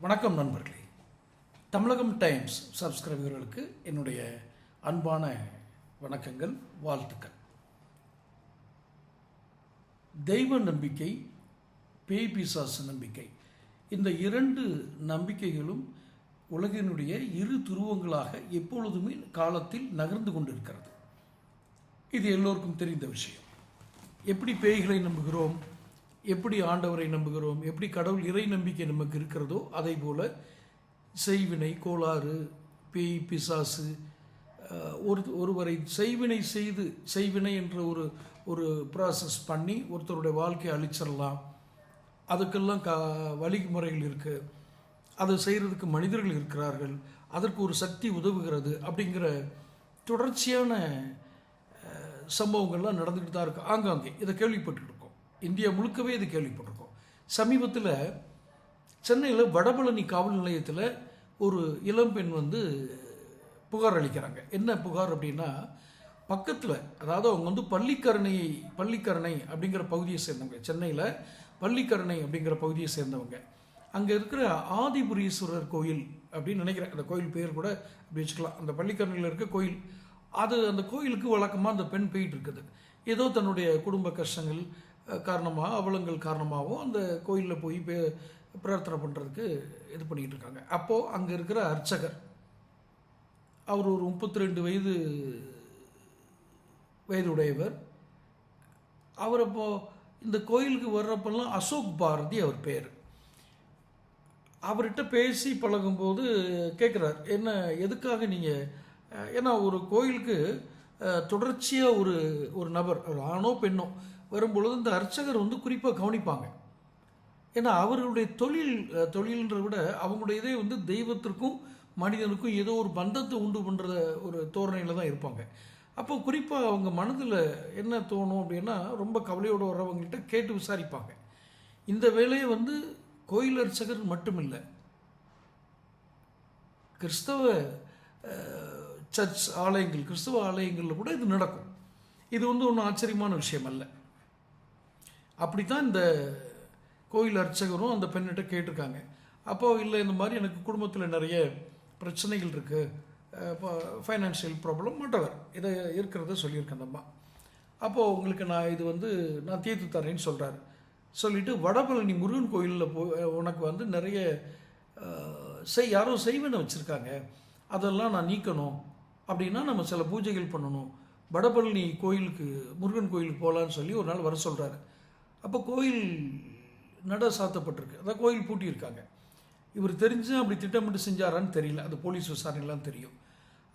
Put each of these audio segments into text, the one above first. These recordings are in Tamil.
வணக்கம் நண்பர்களே. தமிழகம் டைம்ஸ் சப்ஸ்கிரைபர்களுக்கு என்னுடைய அன்பான வணக்கங்கள் வாழ்த்துக்கள். தெய்வ நம்பிக்கை பேய் பிசாசு நம்பிக்கை. இந்த இரண்டு நம்பிக்கைகளும் உலகினுடைய இரு துருவங்களாக எப்பொழுதுமே காலத்தில் நகர்ந்து கொண்டிருக்கிறது. இது எல்லோருக்கும் தெரிந்த விஷயம். எப்படி பேய்களை நம்புகிறோம்? எப்படி ஆண்டவரை நம்புகிறோம் எப்படி கடவுள் இறை நம்பிக்கை நமக்கு இருக்கிறதோ அதே போல செய்வினை கோளாறு பேய் பிசாசு ஒரு ஒருவரை செய்வினை செய்து செய்வினை என்ற ஒரு ஒரு ப்ராசஸ் பண்ணி ஒருத்தருடைய வாழ்க்கையை அழிச்சிடலாம். அதுக்கெல்லாம் க வழிமுறைகள் இருக்குது அதை செய்கிறதுக்கு மனிதர்கள் இருக்கிறார்கள். அதற்கு ஒரு சக்தி உதவுகிறது அப்படிங்கிற தொடர்ச்சியான சம்பவங்கள்லாம் நடந்துக்கிட்டு தான் இருக்குது ஆங்காங்கே இதை கேள்விப்பட்டுக்கிட்டோம் இந்தியா முழுக்கவே இது கேள்விப்பட்டிருக்கோம். சமீபத்தில் சென்னையில் வடபழனி காவல் நிலையத்தில் ஒரு இளம்பெண் வந்து புகார் அளிக்கிறாங்க. என்ன புகார் அப்படின்னா பக்கத்தில் அதாவது அவங்க வந்து பள்ளிக்கரணை பள்ளிக்கரணை அப்படிங்கிற பகுதியை சேர்ந்தவங்க. சென்னையில் பள்ளிக்கரணை அப்படிங்கிற பகுதியை சேர்ந்தவங்க. அங்கே இருக்கிற ஆதிபுரீஸ்வரர் கோயில் அப்படின்னு நினைக்கிறேன். அந்த கோயில் பேர் கூட அப்படி வச்சுக்கலாம். அந்த பள்ளிக்கரணையில் இருக்க கோயில். அது அந்த கோயிலுக்கு வழக்கமாக அந்த பெண் போயிட்டு இருக்குது. ஏதோ தன்னுடைய குடும்ப கஷ்டங்கள் காரணமாக அவலங்கள் காரணமாகவும் அந்த கோயிலில் போய் பே- பிரார்த்தனை பண்ணுறதுக்கு இது பண்ணிக்கிட்டு இருக்காங்க. அப்போது அங்கே இருக்கிற அர்ச்சகர் அவர் ஒரு முப்பத்தி ரெண்டு வயது வயதுடையவர். அவர் அப்போது இந்த கோயிலுக்கு வர்றப்பெல்லாம் அசோக் பாரதி அவர் பேர். அவர்கிட்ட பேசி பழகும்போது கேட்குறார் என்ன எதுக்காக நீங்கள் ஏன்னா ஒரு கோயிலுக்கு தொடர்ச்சியாக ஒரு ஒரு நபர் ஒரு ஆணோ பெண்ணோ வரும்பொழுது இந்த அர்ச்சகர் வந்து குறிப்பாக கவனிப்பாங்க. ஏன்னா அவர்களுடைய தொழில் தொழில்ன்ற விட அவங்களுடைய இதே வந்து தெய்வத்திற்கும் மனிதனுக்கும் ஏதோ ஒரு பந்தத்தை உண்டு பண்ணுற ஒரு தோரணையில் தான் இருப்பாங்க. அப்போ குறிப்பாக அவங்க மனதில் என்ன தோணும் அப்படின்னா ரொம்ப கவலையோடு வர்றவங்கள்ட்ட கேட்டு விசாரிப்பாங்க. இந்த வேலையை வந்து கோயில் அர்ச்சகர் மட்டுமில்லை கிறிஸ்தவ சர்ச் ஆலயங்கள் கிறிஸ்துவ ஆலயங்களில் கூட இது நடக்கும். இது வந்து ஒன்றும் ஆச்சரியமான விஷயம் அல்ல. அப்படித்தான் இந்த கோயில் அர்ச்சகரும் அந்த பெண்ணிட்ட கேட்டிருக்காங்க. அப்போ இல்லை இந்த மாதிரி எனக்கு குடும்பத்தில் நிறைய பிரச்சனைகள் இருக்குது ஃபைனான்ஷியல் ப்ராப்ளம் மற்றவர் இதை இருக்கிறத சொல்லியிருக்கேன் அந்தம்மா அப்போது உங்களுக்கு நான் இது வந்து நான் தீர்த்து தரேன்னு சொல்கிறார் சொல்லிவிட்டு வடபழனி முருகன் கோயிலில் போ உனக்கு வந்து நிறைய செய் யாரோ செய்வனை வச்சுருக்காங்க. அதெல்லாம் நான் நீக்கணும். அப்படின்னா நம்ம சில பூஜைகள் பண்ணணும். வடபழனி கோயிலுக்கு முருகன் கோயிலுக்கு போகலான்னு சொல்லி ஒரு நாள் வர சொல்கிறாரு அப்போ கோயில் நட சாத்தப்பட்டிருக்கு. அதான் கோயில் பூட்டியிருக்காங்க. இவர் தெரிஞ்சு அப்படி திட்டமிட்டு செஞ்சாரான்னு தெரியல. அது போலீஸ் விசாரணைலாம் தெரியும்.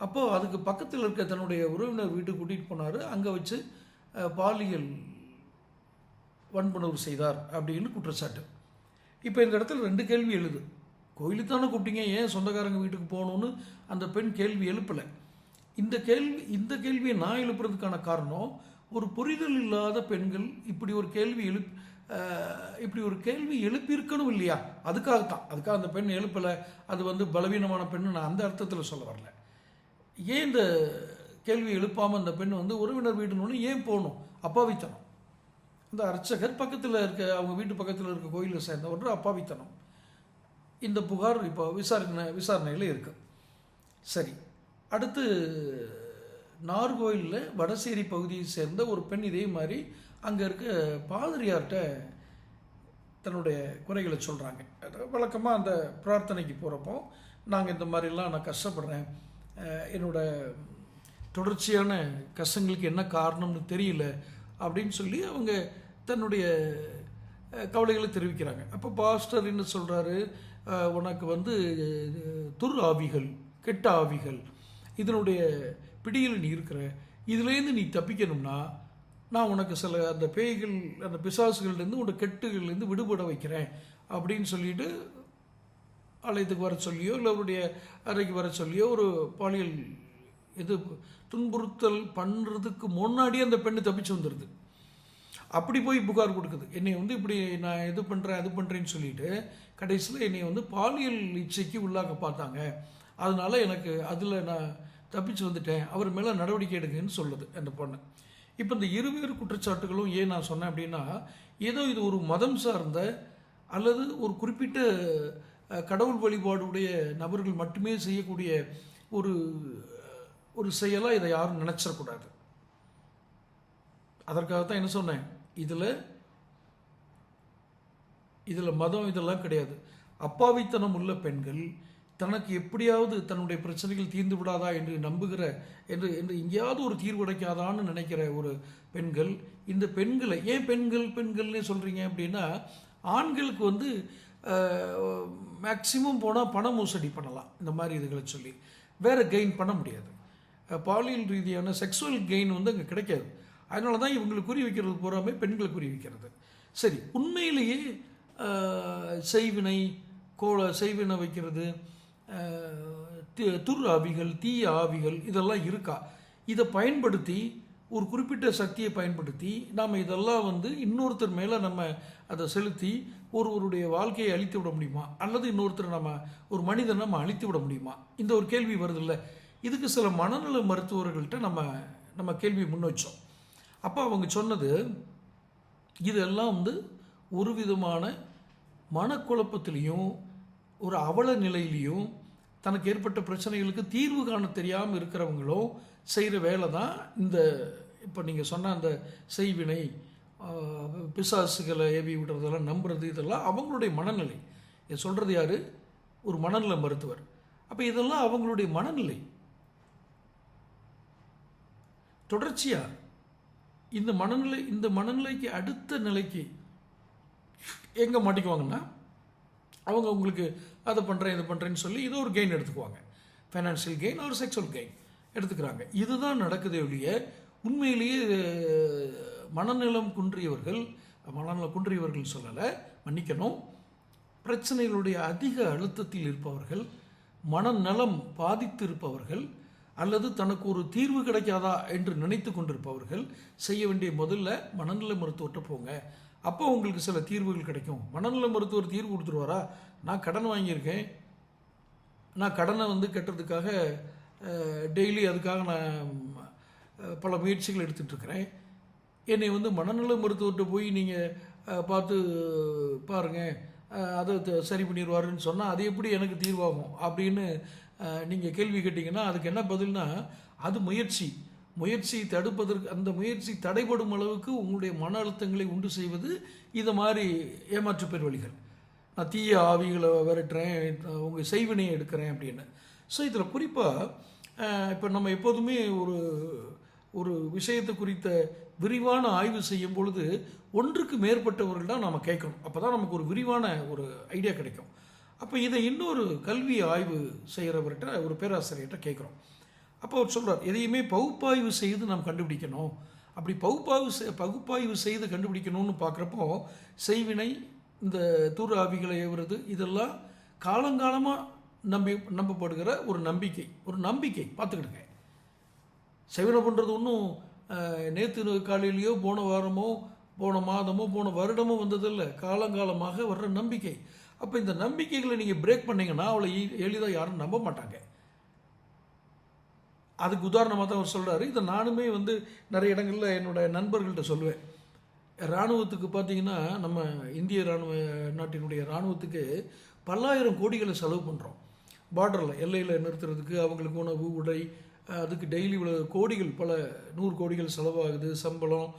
அப்போது அதுக்கு பக்கத்தில் இருக்க தன்னுடைய உறவினர் வீட்டுக்கு கூட்டிகிட்டு போனார். அங்கே வச்சு பாலியல் வன்புணர்வு செய்தார் அப்படின்னு குற்றச்சாட்டு. இப்போ இந்த இடத்துல ரெண்டு கேள்வி எழுது. கோயிலுக்கு தானே கூப்பிட்டீங்க? ஏன் சொந்தக்காரங்க வீட்டுக்கு போகணுன்னு அந்த பெண் கேள்வி எழுப்பலை. இந்த கேள்வி இந்த கேள்வியை நான் எழுப்புறதுக்கான காரணம் ஒரு புரிதல் இல்லாத பெண்கள் இப்படி ஒரு கேள்வி எழுப் இப்படி ஒரு கேள்வி எழுப்பியிருக்கணும் இல்லையா? அதுக்காகத்தான். அதுக்காக அந்த பெண் எழுப்பலை. அது வந்து பலவீனமான பெண்ணு நான் அந்த அர்த்தத்தில் சொல்ல வரல. ஏன் இந்த கேள்வி எழுப்பாமல் அந்த பெண் வந்து உறவினர் வீடுன்னு ஏன் போகணும்? அப்பாவித்தனம். இந்த அர்ச்சகர் பக்கத்தில் இருக்க அவங்க வீட்டு பக்கத்தில் இருக்க கோயிலில் சேர்ந்தவர் அப்பாவித்தனம். இந்த புகார் இப்போ விசாரணை விசாரணையில் இருக்குது சரி. அடுத்து நார்கோயிலில் வடசேரி பகுதியை சேர்ந்த ஒரு பெண் இதே மாதிரி அங்கே இருக்க பாதிரியார்கிட்ட தன்னுடைய குறைகளை சொல்கிறாங்க வழக்கமாக அந்த பிரார்த்தனைக்கு போகிறப்போ நாங்கள் இந்த மாதிரிலாம் நான் கஷ்டப்படுறேன். என்னோடய என்னோட தொடர்ச்சியான கஷ்டங்களுக்கு என்ன காரணம்னு தெரியல அப்படின்னு சொல்லி அவங்க தன்னுடைய கவலைகளை தெரிவிக்கிறாங்க. அப்போ பாஸ்டர் என்ன சொல்கிறாரு உனக்கு வந்து துர் ஆவிகள் கெட்ட ஆவிகள் இதனுடைய பிடியில் நீ இருக்கிற இதுலேருந்து நீ தப்பிக்கணும்னா நான் உனக்கு சில அந்த பேய்கள் அந்த பிசாசுகள்லேருந்து உன்னோட கெட்டுகள்லேருந்து விடுபட வைக்கிறேன் அப்படின்னு சொல்லிட்டு ஆலயத்துக்கு வர சொல்லியோ இல்லை அவருடைய அறைக்கு வர சொல்லியோ ஒரு பாலியல் இது துன்புறுத்தல் பண்ணுறதுக்கு முன்னாடியே அந்த பெண்ணு தப்பிச்சு வந்துடுது அப்படி போய் புகார் கொடுக்குது. என்னை வந்து இப்படி நான் இது பண்ணுறேன் அது பண்ணுறேன்னு சொல்லிட்டு கடைசியில் என்னை வந்து பாலியல் இச்சைக்கு உள்ளாக பார்த்தாங்க. அதனால் எனக்கு அதில் நான் தப்பிச்சு வந்துட்டேன். அவர் மேலே நடவடிக்கை எடுங்கன்னு சொல்லுது அந்த பொண்ணு. இப்போ இந்த இருவேறு குற்றச்சாட்டுகளும் ஏன் நான் சொன்னேன் அப்படின்னா ஏதோ இது ஒரு மதம் சார்ந்த அல்லது ஒரு குறிப்பிட்ட கடவுள் வழிபாடுடைய நபர்கள் மட்டுமே செய்யக்கூடிய ஒரு ஒரு செயலாக இதை யாரும் நினச்சிடக்கூடாது. அதற்காகத்தான் என்ன சொன்னேன்? இதில் இதில் மதம் இதெல்லாம் கிடையாது. அப்பாவித்தனம் உள்ள பெண்கள் தனக்கு எப்படியாவது தன்னுடைய பிரச்சனைகள் தீர்ந்து விடாதா என்று நம்புகிற என்று என்று எங்கேயாவது ஒரு தீர்வு கிடைக்காதான்னு நினைக்கிற ஒரு பெண்கள் இந்த பெண்களை ஏன் பெண்கள் பெண்கள்னே சொல்கிறீங்க அப்படின்னா ஆண்களுக்கு வந்து மேக்சிமம் போனால் பண மோசடி பண்ணலாம். இந்த மாதிரி இதுகளை சொல்லி. வேறு கெயின் பண்ண முடியாது. பாலியல் ரீதியான செக்ஸுவல் கெயின் வந்து அங்கே கிடைக்காது. அதனால தான் இவங்களுக்கு குறி வைக்கிறது பூராமே பெண்களை குறி வைக்கிறது. சரி உண்மையிலேயே செய்வினை கோல செய்வினை வைக்கிறது துர் ஆவிகள் தீய ஆவிகள் இதெல்லாம் இருக்கா? இதை பயன்படுத்தி ஒரு குறிப்பிட்ட சக்தியை பயன்படுத்தி நாம் இதெல்லாம் வந்து இன்னொருத்தர் மேலே நம்ம அதை செலுத்தி ஒருவருடைய வாழ்க்கையை அழித்து விட முடியுமா? அல்லது இன்னொருத்தர் நம்ம ஒரு மனிதனை நம்ம அழித்து விட முடியுமா? இந்த ஒரு கேள்வி வருதுல்ல. இதுக்கு சில மனநல மருத்துவர்கள்ட்ட நம்ம நம்ம கேள்வி முன் வச்சோம். அப்போ அவங்க சொன்னது இதெல்லாம் வந்து ஒரு விதமான மனக்குழப்பத்திலையும் ஒரு அவல நிலையிலையும் தனக்கு ஏற்பட்ட பிரச்சனைகளுக்கு தீர்வு காண தெரியாமல் இருக்கிறவங்களும் செய்கிற வேலை தான் இந்த இப்போ நீங்கள் சொன்ன அந்த செய்வினை பிசாசுகளை ஏவி விடுறதெல்லாம் நம்புறது இதெல்லாம் அவங்களுடைய மனநிலை. இதை சொல்கிறது யார்? ஒரு மனநல மருத்துவர். அப்போ இதெல்லாம் அவங்களுடைய மனநிலை. தொடர்ச்சியாக இந்த மனநிலை இந்த மனநிலைக்கு அடுத்த நிலைக்கு எங்கே மாட்டிக்குவாங்கன்னா அவங்க உங்களுக்கு அதை பண்ணுறேன் இதை பண்ணுறேன்னு சொல்லி இது ஒரு கெயின் எடுத்துக்குவாங்க. ஃபைனான்ஷியல் கெயின் ஒரு செக்ஷுவல் கெயின் எடுத்துக்கிறாங்க. இதுதான் நடக்குதே ஒழிய உண்மையிலேயே மனநலம் குன்றியவர்கள் மனநலம் குன்றியவர்கள் சொல்லலை மன்னிக்கணும் பிரச்சனைகளுடைய அதிக அழுத்தத்தில் இருப்பவர்கள் மனநலம் பாதித்து இருப்பவர்கள் அல்லது தனக்கு ஒரு தீர்வு கிடைக்காதா என்று நினைத்து கொண்டிருப்பவர்கள் செய்ய வேண்டிய முதல்ல மனநல மருத்துவர்கிட்ட போங்க. அப்போ உங்களுக்கு சில தீர்வுகள் கிடைக்கும். மனநல மருத்துவர் தீர்வு கொடுத்துருவாரா? நான் கடன் வாங்கியிருக்கேன். நான் கடனை வந்து கட்டுறதுக்காக டெய்லி அதுக்காக நான் பல முயற்சிகள் எடுத்துட்டுருக்கிறேன் என்னை வந்து மனநல மருத்துவர்கிட்ட போய் நீங்கள் பார்த்து பாருங்கள் அதை த- சரி பண்ணிடுவாருன்னு சொன்னால் அது எப்படி எனக்கு தீர்வாகும்? அப்படின்னு நீங்கள் கேள்வி கேட்டிங்கன்னா அதுக்கு என்ன பதில்னா அது முயற்சி. முயற்சி தடுப்பதற்கு அந்த முயற்சி தடைபடும் அளவுக்கு உங்களுடைய மன அழுத்தங்களை உண்டு செய்வது இது மாதிரி ஏமாற்று பெருவழிகள். நான் தீய ஆவிகளை விரட்டுறேன் உங்கள் செய்வினையை எடுக்கிறேன் அப்படின்னு. ஸோ இதில் குறிப்பாக இப்போ நம்ம எப்போதுமே ஒரு ஒரு விஷயத்தை குறித்த விரிவான ஆய்வு செய்யும் பொழுது ஒன்றுக்கு மேற்பட்டவர்கள் தான் நம்ம கேட்கணும். அப்போ தான் நமக்கு ஒரு விரிவான ஒரு ஐடியா கிடைக்கும். அப்போ இதை இன்னொரு கல்வி ஆய்வு செய்கிறவர்கிட்ட ஒரு பேராசிரியர்கிட்ட கேட்குறோம். அப்போ அவர் சொல்கிறார் எதையுமே பகுப்பாய்வு செய்து நாம் கண்டுபிடிக்கணும். அப்படி பகுப்பாய்வு செய்- பகுப்பாய்வு செய்து கண்டுபிடிக்கணும்னு பார்க்குறப்போ செய்வினை இந்த தூர் ஆவிகளை ஏவுறது இதெல்லாம் காலங்காலமாக நம்பி நம்பப்படுகிற ஒரு நம்பிக்கை ஒரு நம்பிக்கை. பார்த்துக்கிடுங்க. செவினை பண்ணுறது ஒன்றும் நேற்று காலையிலேயோ போன வாரமோ போன மாதமோ போன வருடமோ வந்ததில்லை. காலங்காலமாக வர்ற நம்பிக்கை. அப்போ இந்த நம்பிக்கைகளை நீங்கள் பிரேக் பண்ணிங்கன்னா அவளை எளிதாக யாரும் நம்ப மாட்டாங்க. அதுக்கு உதாரணமாக தான் அவர் சொல்கிறாரு இதை நானுமே வந்து நிறைய இடங்களில் என்னுடைய நண்பர்கள்ட்ட சொல்லுவேன். இராணுவத்துக்கு பார்த்தீங்கன்னா நம்ம இந்திய இராணுவ நாட்டினுடைய இராணுவத்துக்கு பல்லாயிரம் கோடிகளை செலவு பண்ணுறோம் பார்டரில் எல்லையில் நிறுத்துறதுக்கு அவங்களுக்கு உணவு உடை அதுக்கு டெய்லி இவ்வளோ கோடிகள் பல நூறு கோடிகள் செலவாகுது. சம்பளம்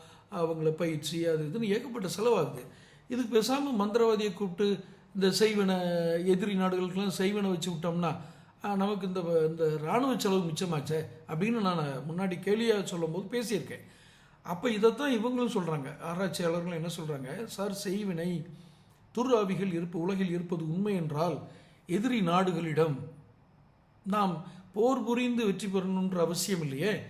அவங்கள பயிற்சி அது இதுன்னு ஏகப்பட்ட செலவாகுது. இதுக்கு பேசாமல் மந்திரவாதியை கூப்பிட்டு இந்த செய்வனை எதிரி நாடுகளுக்கெல்லாம் செய்வனை வச்சு விட்டோம்னா நமக்கு இந்த இந்த இராணுவ செலவு மிச்சமாச்சே அப்படின்னு நான் முன்னாடி கேலியாக சொல்லும்போது பேசியிருக்கேன். அப்போ இதைத்தான் இவங்களும் சொல்கிறாங்க ஆராய்ச்சியாளர்களும் என்ன சொல்கிறாங்க சார் செய்வினை. துர்ராவிகள் இருப்பு உலகில் இருப்பது உண்மை என்றால் எதிரி நாடுகளிடம் நாம் போர் புரிந்து வெற்றி பெறணுன்ற அவசியம் இல்லையே.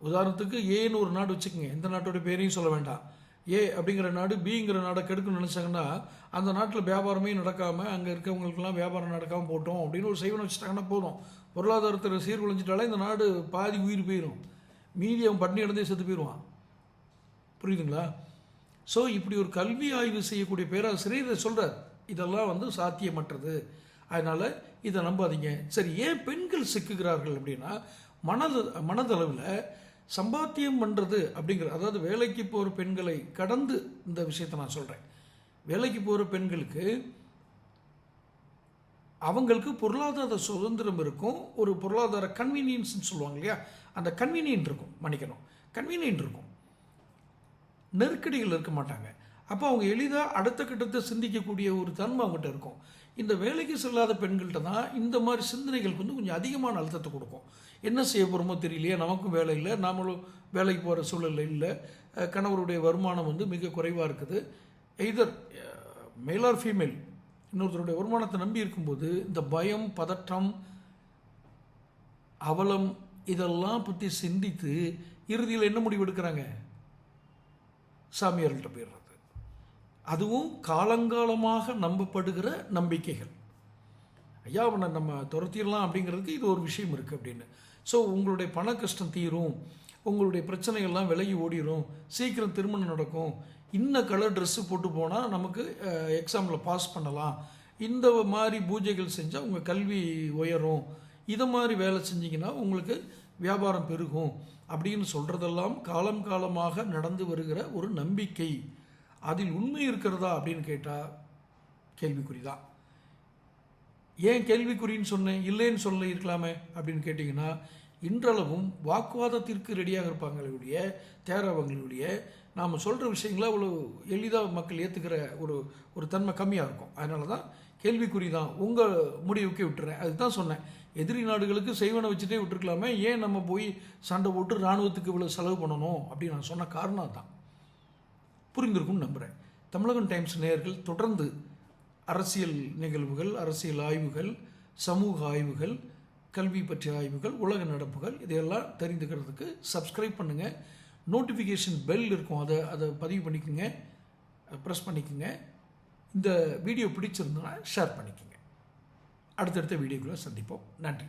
உதாரணத்துக்கு ஏன்னு ஒரு நாடு வச்சுக்கோங்க. எந்த நாட்டோட பேரையும் சொல்ல வேண்டாம். ஏ அப்படிங்கிற நாடு பிங்கிற நாடை கெடுக்கணும்னு நினச்சாங்கன்னா அந்த நாட்டில் வியாபாரமே நடக்காமல் அங்கே இருக்கவங்களுக்கெல்லாம் வியாபாரம் நடக்காமல் போட்டோம் அப்படின்னு ஒரு செய்வனை வச்சுட்டாங்கன்னா போதும். பொருளாதாரத்தில் சீர்குலைஞ்சிட்டாலே இந்த நாடு பாதி உயிர் போயிடும் மீதி அவன் பட்னி இடந்தே செத்து போயிடுவான் புரியுதுங்களா? ஸோ இப்படி ஒரு கல்வி ஆய்வு செய்யக்கூடிய பேராசிரியர் இதை சொல்கிறார் இதெல்லாம் வந்து சாத்தியமற்றது. அதனால் இதை நம்பாதீங்க. சரி ஏன் பெண்கள் சிக்குகிறார்கள் அப்படின்னா மனது மனதளவில் சம்பாத்தியம் பண்ணுறது அப்படிங்கிற அதாவது வேலைக்கு போகிற பெண்களை கடந்து இந்த விஷயத்தை நான் சொல்கிறேன் வேலைக்கு போகிற பெண்களுக்கு அவங்களுக்கு பொருளாதார சுதந்திரம் இருக்கும். ஒரு பொருளாதார கன்வீனியன்ஸ்னு சொல்லுவாங்க இல்லையா? அந்த கன்வீனியன்ட் இருக்கும் மன்னிக்கணும். கன்வீனியன்ட் இருக்கும். நெருக்கடிகள் இருக்க மாட்டாங்க. அப்போ அவங்க எளிதாக அடுத்த கட்டத்தை சிந்திக்கக்கூடிய ஒரு தன்மை அவங்ககிட்ட இருக்கும். இந்த வேலைக்கு செல்லாத பெண்கள்கிட்ட தான் இந்த மாதிரி சிந்தனைகளுக்கு வந்து கொஞ்சம் அதிகமான அழுத்தத்தை கொடுக்கும். என்ன செய்ய போகிறோமோ தெரியலையே நமக்கும் வேலை இல்லை நாமளும் வேலைக்கு போகிற சூழல் இல்லை. கணவருடைய வருமானம் வந்து மிக குறைவாக இருக்குது. எய்தர் மேல் ஆர் ஃபீமேல் இன்னொருத்தருடைய வருமானத்தை நம்பி இருக்கும்போது இந்த பயம் பதற்றம் அவலம் இதெல்லாம் பற்றி சிந்தித்து இறுதியில் என்ன முடிவு எடுக்கிறாங்க? சாமியார்கள்ட்ட போயிடுறாங்க. அதுவும் காலங்காலமாக நம்பப்படுகிற நம்பிக்கைகள். ஐயா அவனை நம்ம துரத்திடலாம் அப்படிங்கிறதுக்கு இது ஒரு விஷயம் இருக்குது அப்படின்னு. ஸோ உங்களுடைய பண கஷ்டம் தீரும் உங்களுடைய பிரச்சனைகள்லாம் விலகி ஓடிடும் சீக்கிரம் திருமணம் நடக்கும் இன்ன கலர் ட்ரெஸ்ஸு போட்டு போனால் நமக்கு எக்ஸாமில் பாஸ் பண்ணலாம். இந்த மாதிரி பூஜைகள் செஞ்சால் உங்கள் கல்வி உயரும். இதை மாதிரி வேலை செஞ்சிங்கன்னா உங்களுக்கு வியாபாரம் பெருகும் அப்படின்னு சொல்கிறதெல்லாம் காலம் காலமாக நடந்து வருகிற ஒரு நம்பிக்கை. அதில் உண்மை இருக்கிறதா அப்படின்னு கேட்டால் கேள்விக்குறி தான் ஏன் கேள்விக்குறின்னு சொன்னேன்? இல்லைன்னு சொல்ல இருக்கலாமே அப்படின்னு கேட்டிங்கன்னா இன்றளவும் வாக்குவாதத்திற்கு ரெடியாக இருப்பாங்களுடைய தேரவங்களுடைய நாம் சொல்கிற விஷயங்களை அவ்வளோ எளிதாக மக்கள் ஏற்றுக்கிற ஒரு ஒரு தன்மை கம்மியாக இருக்கும். அதனால தான் கேள்விக்குறி தான் உங்கள் முடிவுக்கே விட்டுறேன். அதுதான் சொன்னேன். எதிரி நாடுகளுக்கு செய்வனை வச்சுட்டே விட்டுருக்கலாமே. ஏன் நம்ம போய் சண்டை போட்டு இராணுவத்துக்கு இவ்வளோ செலவு பண்ணணும் அப்படின்னு நான் சொன்ன காரணம் தான் புரிந்திருக்கும்னு நம்புகிறேன் தமிழகம் டைம்ஸ் நேயர்கள் தொடர்ந்து அரசியல் நிகழ்வுகள் அரசியல் ஆய்வுகள் சமூக ஆய்வுகள் கல்வி பற்றிய ஆய்வுகள் உலக நடப்புகள் இதையெல்லாம் தெரிந்துக்கிறதுக்கு சப்ஸ்கிரைப் பண்ணுங்கள் நோட்டிஃபிகேஷன் பெல் இருக்கும். அதை அதை பதிவு பண்ணிக்கோங்க. ப்ரெஸ் பண்ணிக்கோங்க. இந்த வீடியோ பிடிச்சிருந்தனா ஷேர் பண்ணிக்கோங்க. அடுத்தடுத்த வீடியோக்குள்ளே சந்திப்போம். நன்றி.